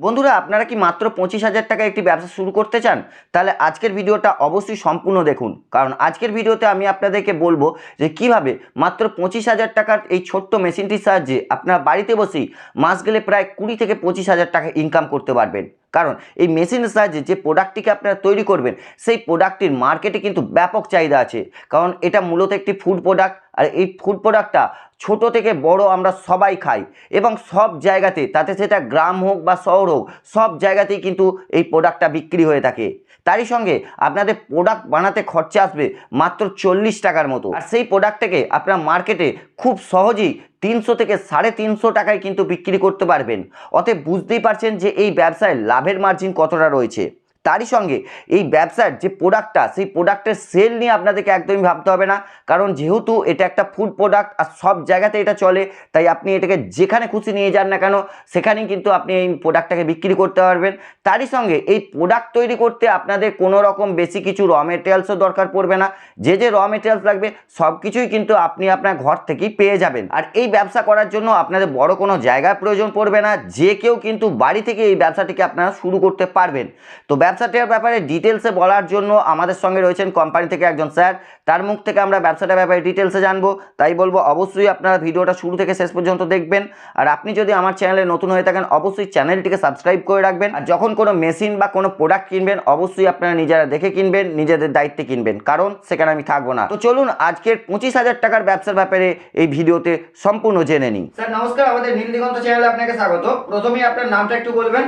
বন্ধুরা, আপনারা কি মাত্র পঁচিশ হাজার টাকা একটি ব্যবসা শুরু করতে চান? তাহলে আজকের ভিডিওটা অবশ্যই সম্পূর্ণ দেখুন। কারণ আজকের ভিডিওতে আমি আপনাদেরকে বলব যে কীভাবে মাত্র পঁচিশ হাজার টাকার এই ছোট্ট মেশিনটির সাহায্যে আপনারা বাড়িতে বসেই মাস গেলে প্রায় কুড়ি থেকে পঁচিশ হাজার টাকা ইনকাম করতে পারবেন। কারণ এই মেশিনের সাহায্যে যে প্রোডাক্টটিকে আপনারা তৈরি করবেন, সেই প্রোডাক্টটির মার্কেটে কিন্তু ব্যাপক চাহিদা আছে। কারণ এটা মূলত একটি ফুড প্রোডাক্ট আর এই ফুড প্রোডাক্টটা ছোট থেকে বড় আমরা সবাই খাই এবং সব জায়গাতে, তাতে সেটা গ্রাম হোক বা শহর হোক, সব জায়গাতেই কিন্তু এই প্রোডাক্টটা বিক্রি হয়ে থাকে। তারই সঙ্গে আপনাদের প্রোডাক্ট বানাতে খরচা আসবে মাত্র চল্লিশ টাকার মতো। আর সেই প্রোডাক্টটাকে আপনারা মার্কেটে খুব সহজেই তিনশো থেকে সাড়ে তিনশো টাকায় কিন্তু বিক্রি করতে পারবেন। অতএব বুঝতেই পারছেন যে এই ব্যবসায় লাভের মার্জিন কতটা রয়েছে। তারই সঙ্গে এই ব্যবসার যে প্রোডাক্টটা সেই প্রোডাক্টের সেল নিয়ে আপনাদেরকে একদমই ভাবতে হবে না। কারণ যেহেতু এটা একটা ফুড প্রোডাক্ট আর সব জায়গাতে এটা চলে, তাই আপনি এটাকে যেখানে খুশি নিয়ে যান না কেন, সেখানেই কিন্তু আপনি এই প্রোডাক্টটাকে বিক্রি করতে পারবেন। তারই সঙ্গে এই প্রোডাক্ট তৈরি করতে আপনাদের কোনো রকম বেশি কিছু র মেটেরিয়ালসও দরকার পড়বে না। যে যে র মেটেরিয়ালস লাগবে, সব কিছুই কিন্তু আপনি আপনার ঘর থেকেই পেয়ে যাবেন। আর এই ব্যবসা করার জন্য আপনাদের বড় কোনো জায়গার প্রয়োজন পড়বে না, যে কেউ কিন্তু বাড়ি থেকে এই ব্যবসাটিকে আপনারা শুরু করতে পারবেন। তো ব্যবসাটার ব্যাপারে ডিটেলসে বলার জন্য আমাদের সঙ্গে রয়েছেন কোম্পানি থেকে একজন স্যার তার মুখ থেকে আমরা ব্যবসাটার ব্যাপারে ডিটেলসে জানব। তাই বলব, অবশ্যই আপনারা ভিডিওটা শুরু থেকে শেষ পর্যন্ত দেখবেন। আর আপনি যদি আমার চ্যানেলে নতুন হয়ে থাকেন, অবশ্যই চ্যানেলটিকে সাবস্ক্রাইব করে রাখবেন। আর যখন কোনো মেশিন বা কোনো প্রোডাক্ট কিনবেন, অবশ্যই আপনারা নিজেরা দেখে কিনবেন, নিজেদের দায়িত্বে কিনবেন। কারণ সেখানে আমি থাকব না। তো চলুন, আজকের পঁচিশ হাজার টাকার ব্যবসার ব্যাপারে এই ভিডিওতে সম্পূর্ণ জেনে নিই। স্যার, নমস্কার। আমাদের নীল দিগন্ত চ্যানেলে আপনাকে স্বাগত। প্রথমেই আপনার নামটা একটু বলবেন।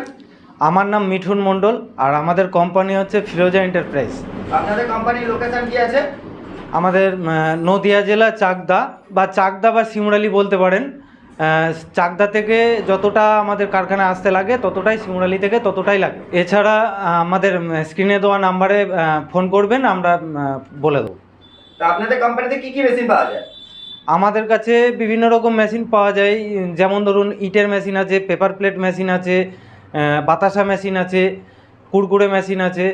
আমার নাম মিঠুন মণ্ডল আর আমাদের কোম্পানি হচ্ছে ফিরোজা এন্টারপ্রাইজ আপনাদের কোম্পানির লোকেশন কি আছে? আমাদের নদিয়া জেলা চাকদা বা চাকদা বা সিমরালি বলতে পারেন। চাকদা থেকে যতটা আমাদের কারখানায় আসতে লাগে ততটাই সিমরালি থেকে ততটাই লাগে। এছাড়া আমাদের স্ক্রিনে দেওয়া নাম্বারে ফোন করবেন আমরা বলে দেবো। আপনাদের কোম্পানিতে কি কি মেশিন পাওয়া যায়? আমাদের কাছে বিভিন্ন রকম মেশিন পাওয়া যায়। যেমন ধরুন ইটের মেশিন আছে পেপার প্লেট মেশিন আছে বাতাসা মেশিন আছে কুড়কুড়ে মেশিন আছে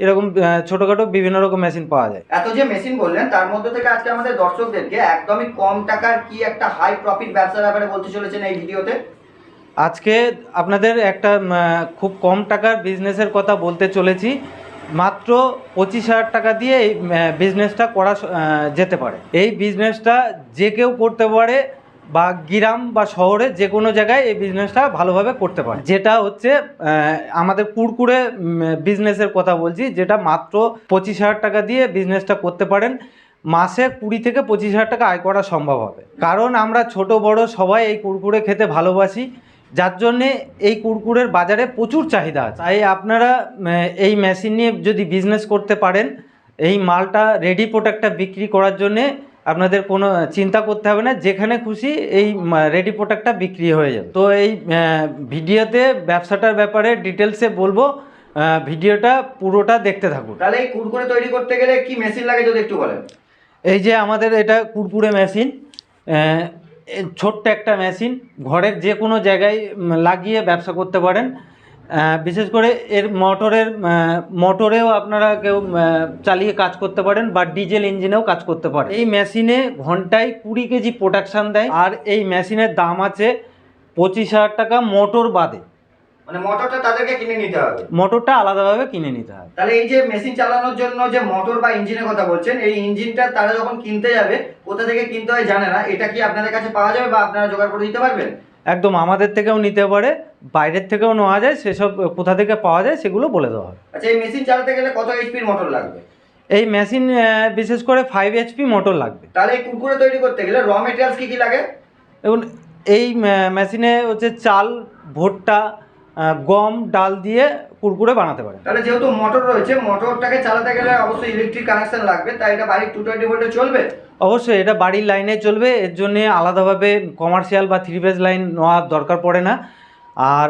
এরকম ছোটোখাটো বিভিন্ন রকম মেশিন পাওয়া যায়। এত যে মেশিন বললেন তার মধ্যে থেকে আজকে আমাদের দর্শকদেরকে একদমই কম টাকার কি একটা হাই প্রফিট ব্যবসার ব্যাপারে বলতে চলেছেন এই ভিডিওতে? আজকে আপনাদের একটা খুব কম টাকার বিজনেসের কথা বলতে চলেছি। মাত্র পঁচিশ হাজার টাকা দিয়ে এই বিজনেসটা করা যেতে পারে। এই বিজনেসটা যে কেউ করতে পারে বা গ্রাম বা শহরে যে কোনো জায়গায় এই বিজনেসটা ভালোভাবে করতে পারে। যেটা হচ্ছে আমাদের কুরকুরে বিজনেসের কথা বলছি, যেটা মাত্র পঁচিশ হাজার টাকা দিয়ে বিজনেসটা করতে পারেন, মাসে কুড়ি থেকে পঁচিশ হাজার টাকা আয় করা সম্ভব হবে। কারণ আমরা ছোট, বড় সবাই এই কুরকুরে খেতে ভালোবাসি, যার জন্যে এই কুরকুরের বাজারে প্রচুর চাহিদা আছে। তাই আপনারা এই মেশিন নিয়ে যদি বিজনেস করতে পারেন, এই মালটা রেডি প্রোডাক্টটা বিক্রি করার জন্যে আপনাদের কোনো চিন্তা করতে হবে না যেখানে খুশি এই রেডি প্রোডাক্টটা বিক্রি হয়ে যাবে। তো এই ভিডিওতে ব্যবসাটার ব্যাপারে ডিটেলসে বলব ভিডিওটা পুরোটা দেখতে থাকুন। তাহলে এই কুরকুরে তৈরি করতে গেলে কি মেশিন লাগে যদি একটু বলেন? এই যে আমাদের এটা কুরকুরে মেশিন ছোট্ট একটা মেশিন ঘরের যে কোনো জায়গায় লাগিয়ে ব্যবসা করতে পারেন। বিশেষ করে এর মোটরের মোটরেও আপনারা কেউ চালিয়ে কাজ করতে পারেন বা ডিজেল ইঞ্জিনেও কাজ করতে পারেন। এই মেশিনে ঘন্টায় কুড়ি কেজি প্রোডাকশান দেয় আর এই মেশিনের দাম আছে পঁচিশ হাজার টাকা মোটর বাদে। মানে মোটরটা তাদেরকে কিনে নিতে হবে? মোটরটা আলাদাভাবে কিনে নিতে হয় তাহলে এই যে মেশিন চালানোর জন্য যে মোটর বা ইঞ্জিনের কথা বলছেন এই ইঞ্জিনটা তারা যখন কিনতে যাবে কোথা থেকে কিনতে হয় জানে না। এটা কি আপনাদের কাছে পাওয়া যাবে বা আপনারা জোগাড় করে দিতে পারবেন? একদম আমাদের থেকেও নিতে পারে বাইরের থেকেও নেওয়া যায় সেসব কোথা থেকে পাওয়া যায় সেগুলো বলে দেওয়া হয়। আচ্ছা এই মেশিন চালাতে গেলে কত এইচপির মোটর লাগবে? এই মেশিন বিশেষ করে ফাইভ এইচপি মোটর লাগবে। তাহলে এই কুকুরে তৈরি করতে গেলে র মেটেরিয়ালস কী কী লাগে? এবং এই মেশিনে হচ্ছে চাল ভুট্টা গম ডাল দিয়ে কুরকুরে বানাতে পারে তাহলে যেহেতু মোটর রয়েছে মোটরটাকে চালাতে গেলে অবশ্যই ইলেকট্রিক কানেকশন লাগবে তাই এটা বাড়ির টু টোয়েন্টি ভোল্টে চলবে? অবশ্যই এটা বাড়ির লাইনে চলবে এর জন্যে আলাদাভাবে কমার্শিয়াল বা থ্রি ফেজ লাইন নেওয়ার দরকার পড়ে না। আর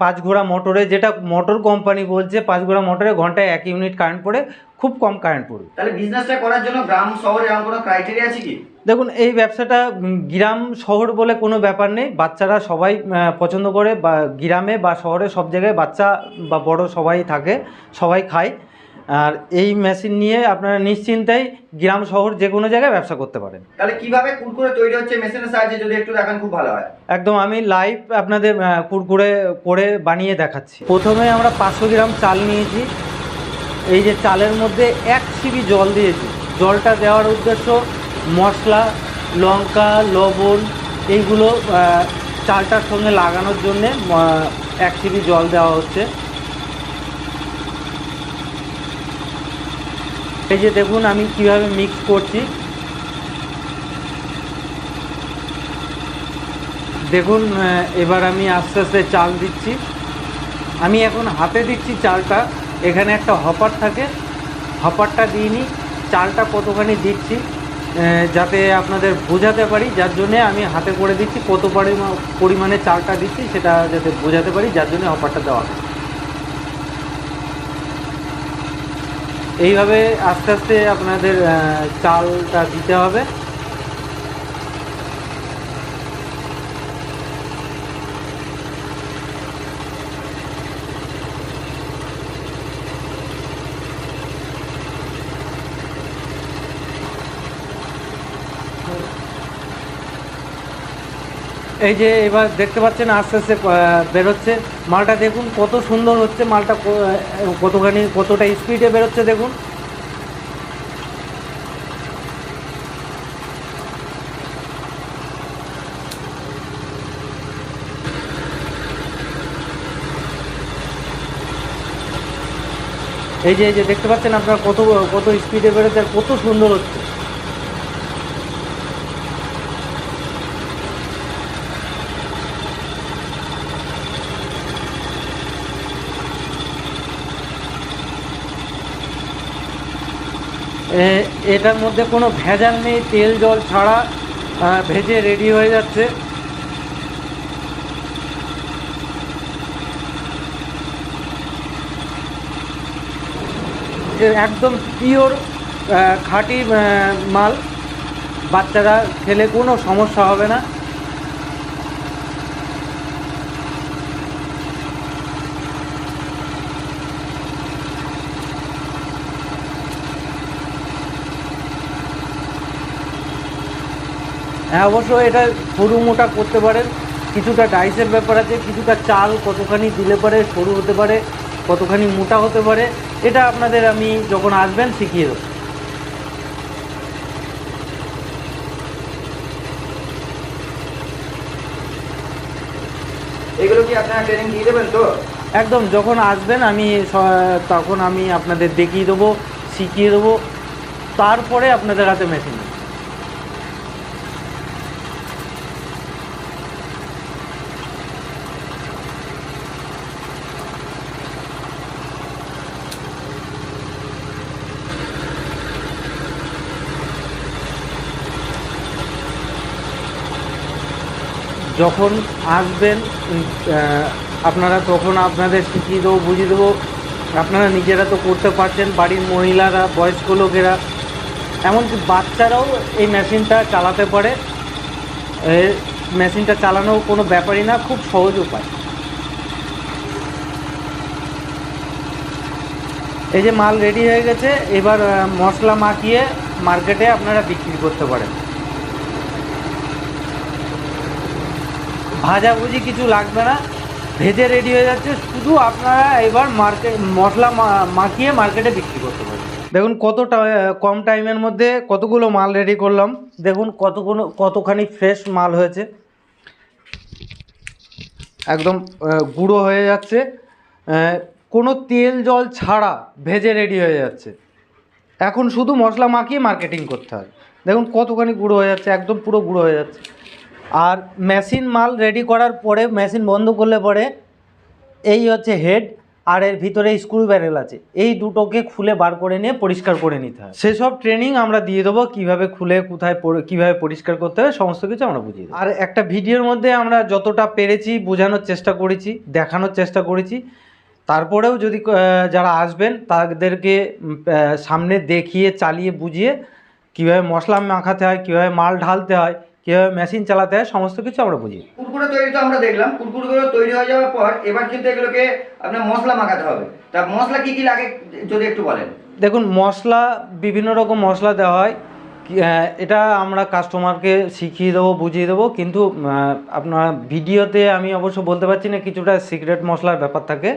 পাঁচ ঘোড়া মোটরে যেটা মোটর কোম্পানি বলছে পাঁচ ঘোড়া মোটরে ঘন্টায় এক ইউনিট কারেন্ট পড়ে খুব কম কারেন্ট পড়বে। তাহলে বিজনেসটা করার জন্য গ্রাম শহরে এমন কোনো ক্রাইটেরিয়া আছে কি? দেখুন এই ব্যবসাটা গ্রাম শহর বলে কোনো ব্যাপার নেই। বাচ্চারা সবাই পছন্দ করে বা গ্রামে বা শহরে সব জায়গায় বাচ্চা বা বড় সবাই থাকে সবাই খায়। আর এই মেশিন নিয়ে আপনারা নিশ্চিন্তাই গ্রাম শহর যে কোনো জায়গায় ব্যবসা করতে পারেন। তাহলে কীভাবে কুরকুরে তৈরি হচ্ছে মেশিনের সাহায্যে? যদি একটু দেখান খুব ভালো হয়। একদম আমি লাইভ আপনাদের কুরকুরে করে বানিয়ে দেখাচ্ছি। প্রথমে আমরা পাঁচশো গ্রাম চাল নিয়েছি। এই যে চালের মধ্যে এক সিবি জল দিয়েছি। জলটা দেওয়ার উদ্দেশ্য মশলা, লঙ্কা, লবণ, এইগুলো চালটার সঙ্গে লাগানোর জন্যে এক সিবি জল দেওয়া হচ্ছে। এই যে দেখুন, আমি কীভাবে মিক্স করছি। দেখুন এবার আমি আস্তে আস্তে চাল দিচ্ছি। আমি এখন হাতে দিচ্ছি চালটা। এখানে একটা হপার থাকে। হপারটা দিয়ে নিই চালটা কতখানি দিচ্ছি? যাতে আপনাদের বোঝাতে পারি, যার জন্যে আমি হাতে করে দিচ্ছি কত পরিমা- পরিমাণে চালটা দিচ্ছি সেটা যাতে বোঝাতে পারি, যার জন্য অফারটা দেওয়া এইভাবে আস্তে আস্তে আপনাদের চালটা দিতে হবে। এই যে এবার দেখতে পাচ্ছেন আস্তে আস্তে বেরোচ্ছে। মালটা দেখুন, কত সুন্দর হচ্ছে মালটা কতখানি, কতটা স্পিডে বেরোচ্ছে দেখুন। এই যে এই যে দেখতে পাচ্ছেন আপনারা কত কত স্পিডে বেরোচ্ছে আর কত সুন্দর হচ্ছে। এটার মধ্যে কোনো ভেজাল নেই, তেল, জল ছাড়া ভেজে রেডি হয়ে যাচ্ছে। একদম পিওর খাঁটি মাল। বাচ্চারা খেলে কোনো সমস্যা হবে না। হ্যাঁ অবশ্য এটা সরু মোটা করতে পারেন কিছুটা ডাইসের ব্যাপার আছে কিছুটা চাল কতখানি দিলে পারে সরু হতে পারে কতখানি মোটা হতে পারে এটা আপনাদের আমি যখন আসবেন শিখিয়ে দেবো। এগুলো কি আপনারা ট্রেনিং দিয়ে দেবেন তো? একদম যখন আসবেন আমি তখন আমি আপনাদের দেখিয়ে দেবো শিখিয়ে দেবো তারপরে আপনাদের হাতে মেশিন যখন আসবেন আপনারা তখন আপনাদের শিখিয়ে দেবো, বুঝিয়ে দেবো। আপনারা নিজেরা তো করতে পারছেন, বাড়ির মহিলারা, বয়স্ক লোকেরা। এমনকি বাচ্চারাও এই মেশিনটা চালাতে পারে। মেশিনটা চালানো কোনো ব্যাপারই না, খুব সহজ উপায়। এই যে মাল রেডি হয়ে গেছে, এবার মশলা মাখিয়ে মার্কেটে আপনারা বিক্রি করতে পারেন। ভাজাভুজি কিছু লাগবে না। ভেজে রেডি হয়ে যাচ্ছে। শুধু আপনারা এবার মার্কেট মশলা মাখিয়ে মার্কেটে বিক্রি করতে পারেন দেখুন কত কম টাইমের মধ্যে কতগুলো মাল রেডি করলাম। দেখুন কতগুলো কতখানি ফ্রেশ মাল হয়েছে। একদম গুঁড়ো হয়ে যাচ্ছে। কোনো তেল জল ছাড়া ভেজে রেডি হয়ে যাচ্ছে। এখন শুধু মশলা মাখিয়ে মার্কেটিং করতে হয়। দেখুন কতখানি গুঁড়ো হয়ে যাচ্ছে। একদম পুরো গুঁড়ো হয়ে যাচ্ছে। আর মেশিন মাল রেডি করার পরে মেশিন বন্ধ করলে পরে এই হচ্ছে হেড আর এর ভিতরে স্ক্রু ব্যারেল আছে। এই দুটোকে খুলে বার করে নিয়ে পরিষ্কার করে নিতে হয়। সেসব ট্রেনিং আমরা দিয়ে দেবো কীভাবে খুলে, কোথায় কীভাবে পরিষ্কার করতে হবে, সমস্ত কিছু আমরা বুঝিয়ে আর একটা ভিডিওর মধ্যে আমরা যতটা পেরেছি বোঝানোর চেষ্টা করেছি, দেখানোর চেষ্টা করেছি। তারপরেও যদি যারা আসবেন, তাদেরকে সামনে দেখিয়ে, চালিয়ে বুঝিয়ে কীভাবে মশলা মাখাতে হয়, কীভাবে মাল ঢালতে হয় কীভাবে মেশিন চালাতে হয় সমস্ত কিছু আমরা বুঝি। কুরকুরে তৈরি তো আমরা দেখলাম কুরকুরগুলো তৈরি হয়ে যাওয়ার পর এবার কিন্তু এগুলোকে আপনার মশলা মাখাতে হবে। তা মশলা কি কি লাগে যদি একটু বলেন? দেখুন মশলা বিভিন্ন রকম মশলা দেওয়া হয়। এটা আমরা কাস্টমারকে শিখিয়ে দেবো বুঝিয়ে দেবো। কিন্তু আপনার ভিডিওতে আমি অবশ্য বলতে পারছি না কিছুটা সিক্রেট মশলার ব্যাপার থাকে।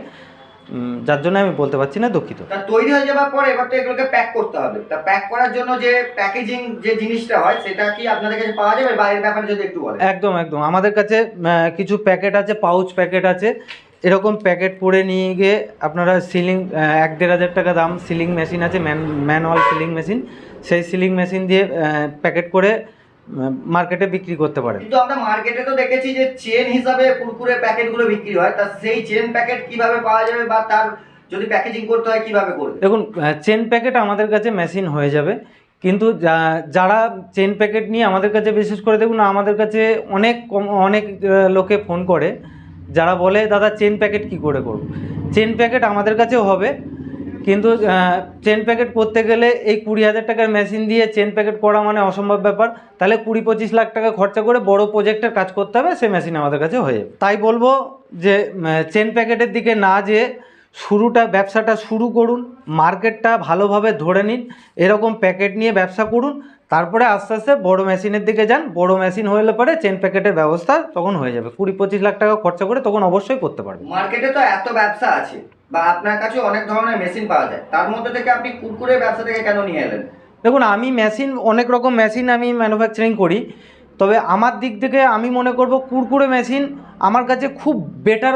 যার জন্য আমি বলতে পারছি না দুঃখিত। তা তৈরি হয়ে যাওয়ার পর এবার তো এগুলোকে প্যাক করতে হবে। তা প্যাক করার জন্য যে প্যাকেজিং যে জিনিসটা হয় সেটা কি আপনাদের কাছে পাওয়া যাবে? বা এর ব্যাপারে যদি একটু বলেন। একদম একদম। আমাদের কাছে কিছু প্যাকেট আছে পাউচ প্যাকেট আছে। এরকম প্যাকেট করে নিয়ে গিয়ে আপনারা সিলিং এক দেড় হাজার টাকা দাম সিলিং মেশিন আছে ম্যান ম্যানুয়াল সিলিং মেশিন সেই সিলিং মেশিন দিয়ে প্যাকেট করে মার্কেটে বিক্রি করতে পারেন কিন্তু আমরা মার্কেটে তো দেখেছি যে চেন হিসাবে কুরকুরে প্যাকেটগুলো বিক্রি হয় তা সেই চেন প্যাকেট কীভাবে পাওয়া যাবে বা তার যদি প্যাকেজিং করতে হয় কীভাবে করবে? দেখুন চেন প্যাকেট আমাদের কাছে মেশিন হয়ে যাবে কিন্তু যারা চেন প্যাকেট নিয়ে আমাদের কাছে বিশেষ করে দেখুন আমাদের কাছে অনেক কম- অনেক লোকে ফোন করে যারা বলে দাদা চেন প্যাকেট কি করে করব? চেন প্যাকেট আমাদের কাছেও হবে কিন্তু চেন প্যাকেট করতে গেলে এই কুড়ি হাজার টাকার মেশিন দিয়ে চেন প্যাকেট করা মানে অসম্ভব ব্যাপার। তাহলে কুড়ি পঁচিশ লাখ টাকা খরচা করে বড় প্রজেক্টের কাজ করতে হবে সে মেশিন আমাদের কাছে হয়ে যাবে। তাই বলব যে চেন প্যাকেটের দিকে না যেয়ে শুরুটা, ব্যবসাটা শুরু করুন মার্কেটটা ভালোভাবে ধরে নিন, এরকম প্যাকেট নিয়ে ব্যবসা করুন, তারপরে আস্তে আস্তে বড় মেশিনের দিকে যান। বড় মেশিন হলে পরে চেন প্যাকেটের ব্যবস্থা তখন হয়ে যাবে। কুড়ি পঁচিশ লাখ টাকা খরচা করে তখন অবশ্যই করতে পারবে মার্কেটে তো এত ব্যবসা আছে। বা আপনার কাছে অনেক ধরনের মেশিন পাওয়া যায়। তার মধ্যে থেকে আপনি কুরকুরে ব্যবসা থেকে কেন নিয়ে এলেন? দেখুন, আমি মেশিন, অনেক রকম মেশিন আমি ম্যানুফ্যাকচারিং করি। তবে আমার দিক থেকে আমি মনে করব কুরকুরে মেশিন আমার কাছে খুব বেটার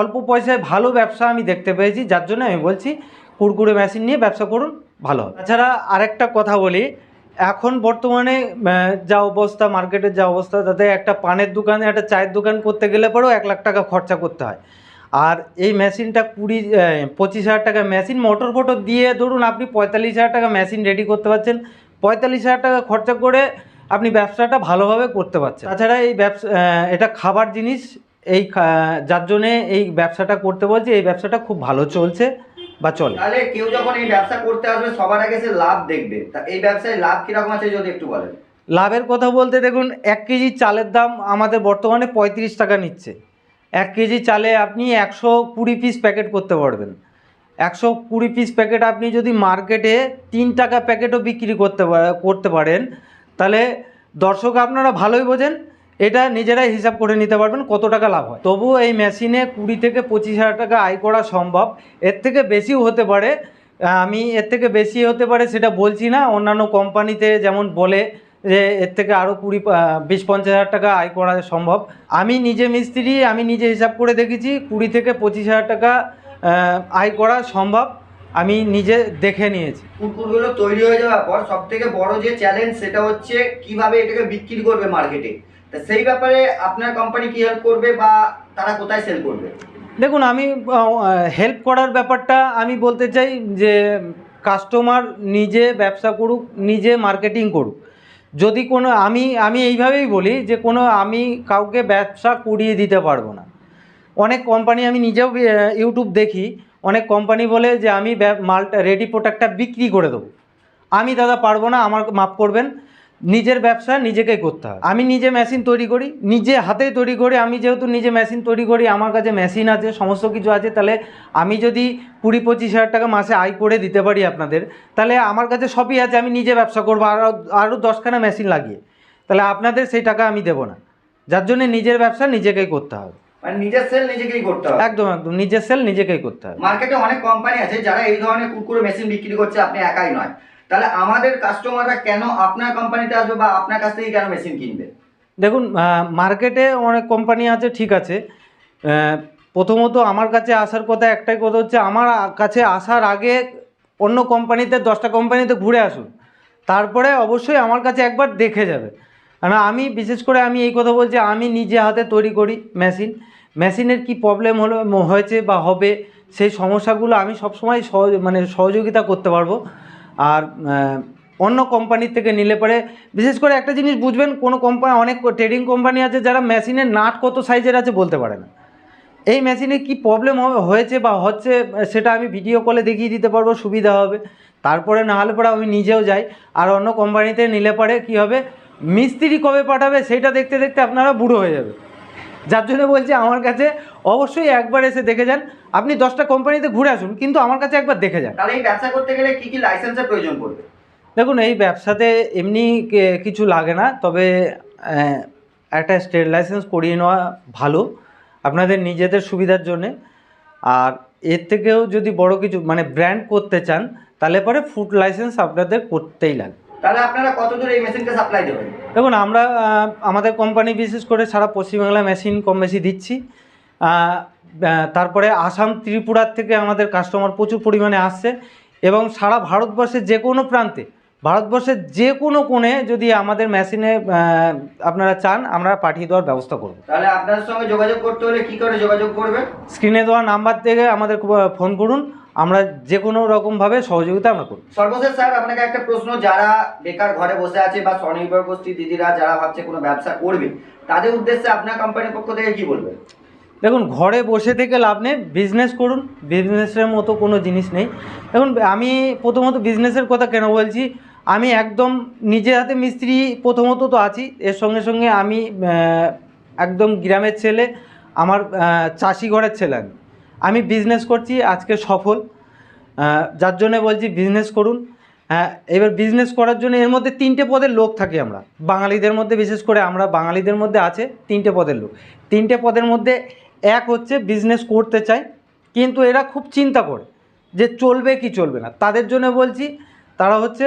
অল্প পয়সায় ভালো ব্যবসা আমি দেখতে পেয়েছি। যার জন্য আমি বলছি কুরকুরে মেশিন নিয়ে ব্যবসা করুন, ভালো তাছাড়া আরেকটা কথা বলি, এখন বর্তমানে যা অবস্থা মার্কেটের যা অবস্থা, তাতে একটা পানের দোকানে, একটা চায়ের দোকান করতে গেলে পরেও এক লাখ টাকা খরচা করতে হয়। আর এই মেশিনটা কুড়ি পঁচিশ হাজার টাকা মেশিন। মোটর ফোটর দিয়ে ধরুন আপনি পঁয়তাল্লিশ হাজার টাকা মেশিন রেডি করতে পারছেন। পঁয়তাল্লিশ হাজার টাকা খরচা করে আপনি ব্যবসাটা ভালোভাবে করতে পারছেন। তাছাড়া এই ব্যবসা এটা খাবার জিনিস। এই যার জন্যে এই ব্যবসাটা করতে বলছি এই ব্যবসাটা খুব ভালো চলছে বা চলে। তাহলে কেউ যখন এই ব্যবসা করতে আসবে সবার আগে সে লাভ দেখবে। তা এই ব্যবসায় লাভ কীরকম আছে যদি একটু বলেন? লাভের কথা বলতে দেখুন এক কেজি চালের দাম আমাদের বর্তমানে পঁয়ত্রিশ টাকা নিচ্ছে। এক কেজি চালে আপনি একশো কুড়ি পিস প্যাকেট করতে পারবেন। একশো কুড়ি পিস প্যাকেট আপনি যদি মার্কেটে তিন টাকা প্যাকেটও বিক্রি করতে করতে পারেন, তাহলে দর্শক আপনারা ভালোই বোঝেন, এটা নিজেরাই হিসাব করে নিতে পারবেন কত টাকা লাভ হয়। তবুও এই মেশিনে কুড়ি থেকে পঁচিশ হাজার টাকা আয় করা সম্ভব। এর থেকে বেশিও হতে পারে, আমি এর থেকে বেশি হতে পারে সেটা বলছি না, অন্যান্য কোম্পানিতে যেমন বলে যে এর থেকে আরও কুড়ি বিশ পঞ্চাশ হাজার টাকা আয় করা সম্ভব। আমি নিজে মিস্ত্রি আমি নিজে হিসাব করে দেখেছি কুড়ি থেকে পঁচিশ হাজার টাকা আয় করা সম্ভব। আমি নিজে দেখে নিয়েছি। কুরকুরগুলো তৈরি হয়ে যাওয়ার পর সব থেকে বড় যে চ্যালেঞ্জ সেটা হচ্ছে কীভাবে এটাকে বিক্রি করবে মার্কেটে তা সেই ব্যাপারে আপনার কোম্পানি কি হেল্প করবে বা তারা কোথায় সেল করবে? দেখুন আমি হেল্প করার ব্যাপারটা আমি বলতে চাই যে কাস্টমার নিজে ব্যবসা করুক নিজে মার্কেটিং করুক। যদি কোনো, আমি আমি এইভাবেই বলি যে কোনো, আমি কাউকে ব্যবসা কুড়িয়ে দিতে পারব না। অনেক কোম্পানি আমি নিজেও ইউটিউব দেখি। অনেক কোম্পানি বলে যে আমি মালটা রেডি প্রোডাক্টটা বিক্রি করে দেবো। আমি দাদা পারব না, আমার মাফ করবেন। নিজের ব্যবসা নিজেকেই করতে হবে আমি নিজে মেশিন তৈরি করি নিজে হাতে তৈরি করি আমি যেহেতু নিজে মেশিন তৈরি করি আমার কাছে মেশিন আছে সমস্ত কিছু আছে তাহলে আমি যদি কুড়ি পঁচিশ হাজার টাকা মাসে আয় করে দিতে পারি আপনাদের তাহলে আমার কাছে সবই আছে আমি নিজে ব্যবসা করব আরও আরও দশখানা মেশিন লাগিয়ে। তাহলে আপনাদের সেই টাকা আমি দেবো না। যার জন্য নিজের ব্যবসা নিজেকেই করতে হবে। মানে নিজের সেল নিজেকেই করতে হবে। একদম একদম নিজের সেল নিজেকেই করতে হবে। মার্কেটে অনেক কোম্পানি আছে যারা এই ধরনের কুরকুরে মেশিন বিক্রি করছে আপনি একাই নয়। তাহলে আমাদের কাস্টমাররা কেন আপনার কোম্পানিতে আসবে বা আপনার কাছ থেকে কেন মেশিন কিনবে? দেখুন মার্কেটে অনেক কোম্পানি আছে, ঠিক আছে। প্রথমত আমার কাছে আসার কথা একটাই কথা হচ্ছে, আমার কাছে আসার আগে অন্য কোম্পানিতে দশটা কোম্পানিতে ঘুরে আসুন। তারপরে অবশ্যই আমার কাছে একবার দেখে যাবে। কারণ আমি, বিশেষ করে আমি এই কথা বলছি, আমি নিজে হাতে তৈরি করি মেশিন মেশিনের কি প্রবলেম হলো, হয়েছে বা হবে, সেই সমস্যাগুলো আমি সবসময় সহ মানে সহযোগিতা করতে পারব। আর অন্য কোম্পানির থেকে নিলে পরে, বিশেষ করে একটা জিনিস বুঝবেন, কোনো কোম্পানি অনেক ট্রেডিং কোম্পানি আছে যারা মেশিনের নাট কত সাইজের আছে বলতে পারে না। এই মেশিনে কি প্রবলেম হয়েছে বা হচ্ছে, সেটা আমি ভিডিও কলে দেখিয়ে দিতে পারব, সুবিধা হবে। তারপরে না হলে পরে আমি নিজেও যাই। আর অন্য কোম্পানিতে নিলে পরে কী হবে, মিস্ত্রি কবে পাঠাবে, সেটা দেখতে দেখতে আপনারা বুড়ো হয়ে যাবে। যার জন্য বলছি আমার কাছে অবশ্যই একবার এসে দেখে যান। আপনি দশটা কোম্পানিতে ঘুরে আসুন কিন্তু আমার কাছে একবার দেখে যান। তাহলে এই ব্যবসা করতে গেলে কী কী লাইসেন্সের প্রয়োজন পড়বে? দেখুন এই ব্যবসাতে এমনি কিছু লাগে না তবে একটা স্টেট লাইসেন্স করিয়ে নেওয়া ভালো আপনাদের নিজেদের সুবিধার জন্যে। আর এর থেকেও যদি বড় কিছু মানে ব্র্যান্ড করতে চান তাহলে পরে ফুড লাইসেন্স আপনাদের করতেই লাগে তাহলে আপনারা কত দূর এই সাপ্লাই দেবেন? দেখুন আমরা আমাদের কোম্পানি বিশেষ করে সারা পশ্চিমবাংলা মেশিন কম বেশি দিচ্ছি। তারপরে আসাম ত্রিপুরার থেকে আমাদের কাস্টমার প্রচুর পরিমাণে আসছে এবং সারা ভারতবর্ষের যে কোনো প্রান্তে ভারতবর্ষের যে কোনো কোণে যদি আমাদের মেশিনে আপনারা চান আমরা পাঠিয়ে দেওয়ার ব্যবস্থা করব। তাহলে আপনার সঙ্গে যোগাযোগ করতে হলে কি করে যোগাযোগ করবেন? স্ক্রিনে দেওয়া নাম্বার থেকে আমাদের ফোন করুন। আমরা যে কোনো রকমভাবে সহযোগিতা আমরা করব সর্বশেষ স্যার আপনাকে একটা প্রশ্ন যারা বেকার ঘরে বসে আছে বা স্বনির্ভর গোষ্ঠী দিদিরা যারা ভাবছে কোনো ব্যবসা করবে তাদের উদ্দেশ্যে আপনার কোম্পানির পক্ষ থেকে কি বলবেন দেখুন ঘরে বসে থেকে লাভ নেই বিজনেস করুন বিজনেসের মতো কোনো জিনিস নেই। দেখুন আমি প্রথমত বিজনেসের কথা কেন বলছি? আমি একদম নিজের হাতে মিস্ত্রি প্রথমত তো আছি এর সঙ্গে সঙ্গে আমি একদম গ্রামের ছেলে আমার চাষি ঘরের ছেলে আমি। আমি বিজনেস করছি, আজকে সফল। যার জন্য বলছি বিজনেস করুন। হ্যাঁ এবার বিজনেস করার জন্য এর মধ্যে তিনটে পদের লোক থাকি আমরা। বাঙালিদের মধ্যে বিশেষ করে আমরা বাঙালিদের মধ্যে আছে তিনটে পদের লোক। তিনটে পদের মধ্যে এক হচ্ছে বিজনেস করতে চায় কিন্তু এরা খুব চিন্তা করে যে চলবে কি চলবে না। তাদের জন্য বলছি, তারা হচ্ছে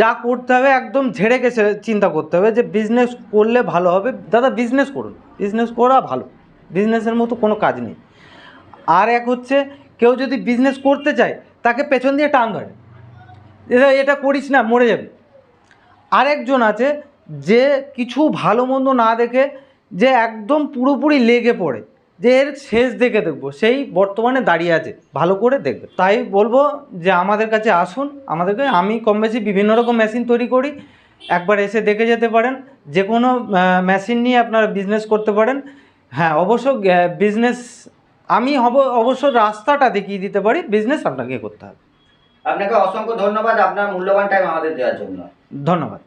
যা করতে হবে একদম ঝেড়ে গেছে চিন্তা করতে হবে যে বিজনেস করলে ভালো হবে। দাদা বিজনেস করুন। বিজনেস করা ভালো। বিজনেসের মতো কোনো কাজ নেই। আর এক হচ্ছে, কেউ যদি বিজনেস করতে চায়, তাকে পেছন দিয়ে টান ধরে। এটা করিস না, মরে যাবি। আরেকজন আছে, যে কিছু ভালো মন্দ না দেখে, যে একদম পুরোপুরি লেগে পড়ে, যে এর শেষ দেখে দেখব, সেই বর্তমানে দাঁড়িয়ে আছে, ভালো করে দেখবে। তাই বলব যে, আমাদের কাছে আসুন, আমাদেরকে, আমি কম বেশি বিভিন্ন রকম মেশিন তৈরি করি। একবার এসে দেখে যেতে পারেন যে কোনো মেশিন নিয়ে আপনারা বিজনেস করতে পারেন। হ্যাঁ অবশ্য বিজনেস আমি হব অবশ্য রাস্তাটা দেখিয়ে দিতে পারি বিজনেস আপনাকে করতে হবে। আপনাকে অসংখ্য ধন্যবাদ আপনার মূল্যবান টাইম আমাদের দেওয়ার জন্য। ধন্যবাদ।